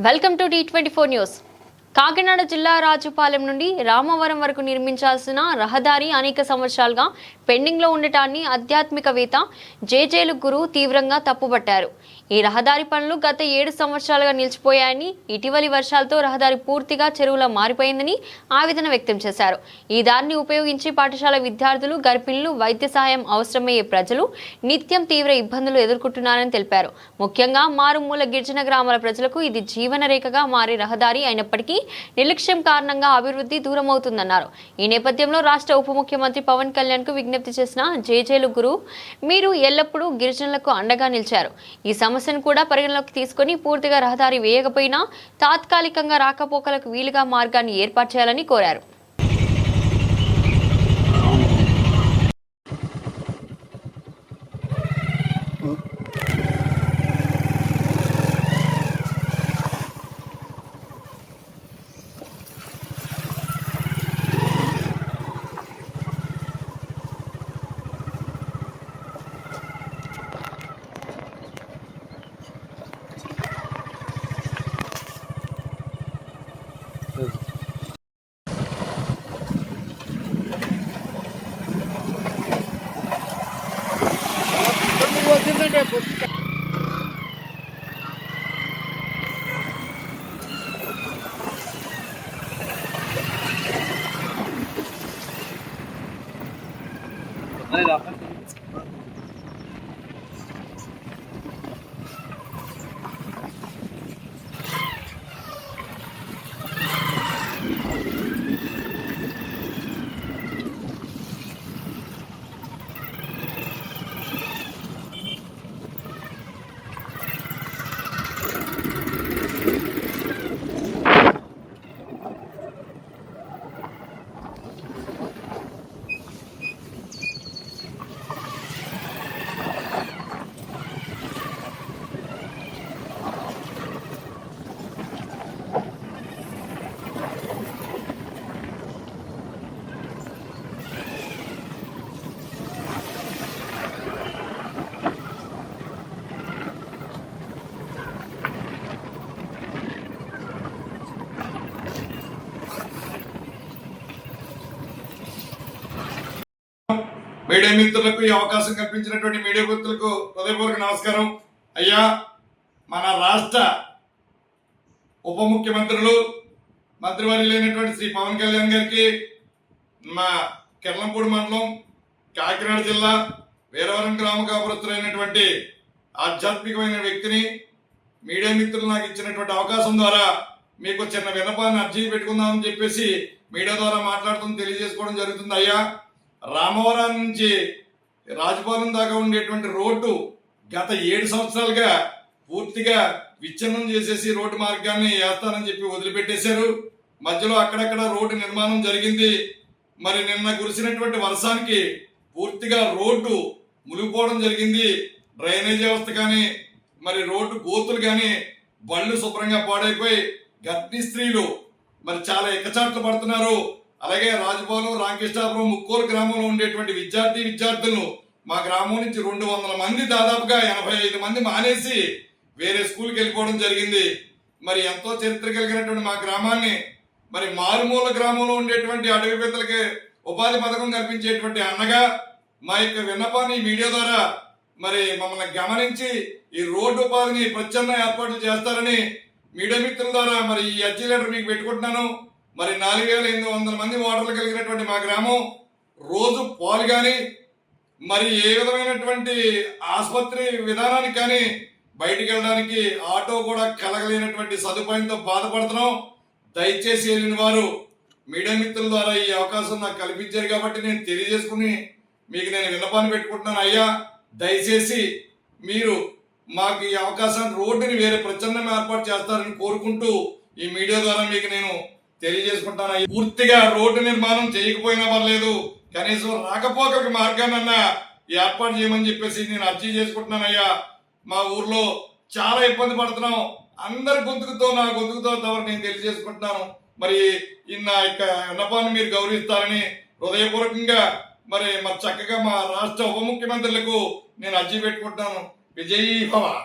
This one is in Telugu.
welcome to T twenty four news Kakinada జిల్లా రాజుపాలెం నుండి రామవరం వరకు నిర్మించాల్సిన రహదారి అనేక సంవత్సరాలుగా పెండింగ్లో ఉండటాన్ని ఆధ్యాత్మికవేత్త జేజేలు గురు తీవ్రంగా తప్పుపట్టారు ఈ రహదారి పనులు గత ఏడు సంవత్సరాలుగా నిలిచిపోయాయని ఇటీవలి వర్షాలతో రహదారి పూర్తిగా చెరువులా మారిపోయిందని ఆవేదన వ్యక్తం చేశారు. ఈ దారిని ఉపయోగించి పాఠశాల విద్యార్థులు గర్భిణులు వైద్య సహాయం అవసరమయ్యే ప్రజలు నిత్యం తీవ్ర ఇబ్బందులు ఎదుర్కొంటున్నారని తెలిపారు. ముఖ్యంగా మారుమూల గిరిజన గ్రామాల ప్రజలకు ఇది జీవనరేఖగా మారే రహదారి అయినప్పటికీ నిర్లక్ష్యం కారణంగా అభివృద్ధి దూరమవుతుందన్నారు. ఈ నేపథ్యంలో రాష్ట్ర ఉప ముఖ్యమంత్రి పవన్ కళ్యాణ్కు విజ్ఞప్తి చేసిన జేజేలు గురు మీరు ఎల్లప్పుడూ గిరిజనులకు అండగా నిలిచారు. ఈ సమస్యను కూడా పరిగణలోకి తీసుకొని పూర్తిగా రహదారి వేయకపోయినా తాత్కాలికంగా రాకపోకలకు వీలుగా మార్గాన్ని ఏర్పాటు చేయాలని కోరారు. Allez là. మీడియా మిత్రులకు ఈ అవకాశం కల్పించినటువంటి మీడియా మిత్రులకు హృదయపూర్వక నమస్కారం. అయ్యా మన రాష్ట్ర ఉప ముఖ్యమంత్రులు మంత్రివర్యులైనటువంటి శ్రీ పవన్ కళ్యాణ్ గారికి మా కిర్లంపూడి మండలం కాకినాడ జిల్లా వీరవరం గ్రామ కాపురస్తులైనటువంటి ఆధ్యాత్మికమైన వ్యక్తిని మీడియా మిత్రులు నాకు ఇచ్చినటువంటి అవకాశం ద్వారా మీకు చిన్న విన్నపాన్ని అర్జీ పెట్టుకుందామని చెప్పేసి మీడియా ద్వారా మాట్లాడుతుంది తెలియజేసుకోవడం జరుగుతుంది. అయ్యా రామవరం నుంచి రాజభవనం దాకా ఉండేటువంటి రోడ్డు గత ఏడు సంవత్సరాలుగా పూర్తిగా విచ్ఛిన్నం చేసేసి రోడ్డు మార్గాన్ని వేస్తానని చెప్పి వదిలిపెట్టేశారు. మధ్యలో అక్కడక్కడ రోడ్డు నిర్మాణం జరిగింది. మరి నిన్న కురిసినటువంటి వర్షానికి పూర్తిగా రోడ్డు మునిగిపోవడం జరిగింది. డ్రైనేజ్ వ్యవస్థ కానీ మరి రోడ్డు గోతులు కానీ బళ్ళు శుభ్రంగా పాడైపోయి గర్భిణీ స్త్రీలు మరి చాలా ఎక్కచాట్లు పడుతున్నారు. అలాగే రాజభవనం రామకృష్ణాపురం ముక్కోరు గ్రామంలో ఉండేటువంటి విద్యార్థి విద్యార్థులను మా గ్రామం నుంచి రెండు వందల మంది దాదాపుగా ఎనభై ఐదు మంది మానేసి వేరే స్కూల్కి వెళ్ళిపోవడం జరిగింది. మరి ఎంతో చరిత్ర కలిగినటువంటి మా గ్రామాన్ని మరి మారుమూల గ్రామంలో ఉండేటువంటి అడవి పెద్దలకి ఉపాధి పథకం కల్పించేటువంటి అన్నగా మా యొక్క విన్నపాన్ని మీడియా ద్వారా మరి మమ్మల్ని గమనించి ఈ రోడ్డు ఉపాధిని ప్రత్యామ్నాయ ఏర్పాట్లు చేస్తారని మీడియా మిత్రుల ద్వారా మరి ఈ అర్జీ లెటర్ మీకు పెట్టుకుంటున్నాను. మరి నాలుగు వేల ఎనిమిది వందల మంది ఓటర్లు కలిగినటువంటి మా గ్రామం రోజు పాలు కానీ మరి ఏ విధమైనటువంటి ఆసుపత్రి విధానానికి కానీ బయటికి వెళ్ళడానికి ఆటో కూడా కలగలేనటువంటి సదుపాయంతో బాధపడుతున్నాం. దయచేసి వెళ్ళిన వారు మీడియా మిత్రుల ద్వారా ఈ అవకాశం నాకు కల్పించారు కాబట్టి నేను తెలియజేసుకుని మీకు నేను విన్నపాన్ని పెట్టుకుంటున్నాను. అయ్యా దయచేసి మీరు మాకు ఈ అవకాశాన్ని రోడ్డుని వేరే ప్రచండం ఏర్పాటు చేస్తారని కోరుకుంటూ ఈ మీడియా ద్వారా మీకు నేను తెలియజేసుకుంటాను. పూర్తిగా రోడ్డు నిర్మాణం చేయకపోయినా పర్లేదు. కనీసం రాకపోక మార్గానన్నా ఏర్పాటు చేయమని చెప్పేసి నేను అర్జీ చేసుకుంటున్నానయ్యా. మా ఊర్లో చాలా ఇబ్బంది పడుతున్నాం. అందరి గొంతుకుతో నా గొంతుకుతో తవరు నేను తెలియజేసుకుంటున్నాను. మరి ఈ నా యొక్క విన్నపాన్ని మీరు గౌరవిస్తారని హృదయపూర్వకంగా మరి మరి చక్కగా మా రాష్ట్ర ఉప ముఖ్యమంత్రులకు నేను అర్జీ పెట్టుకుంటున్నాను. విజయీ భవ.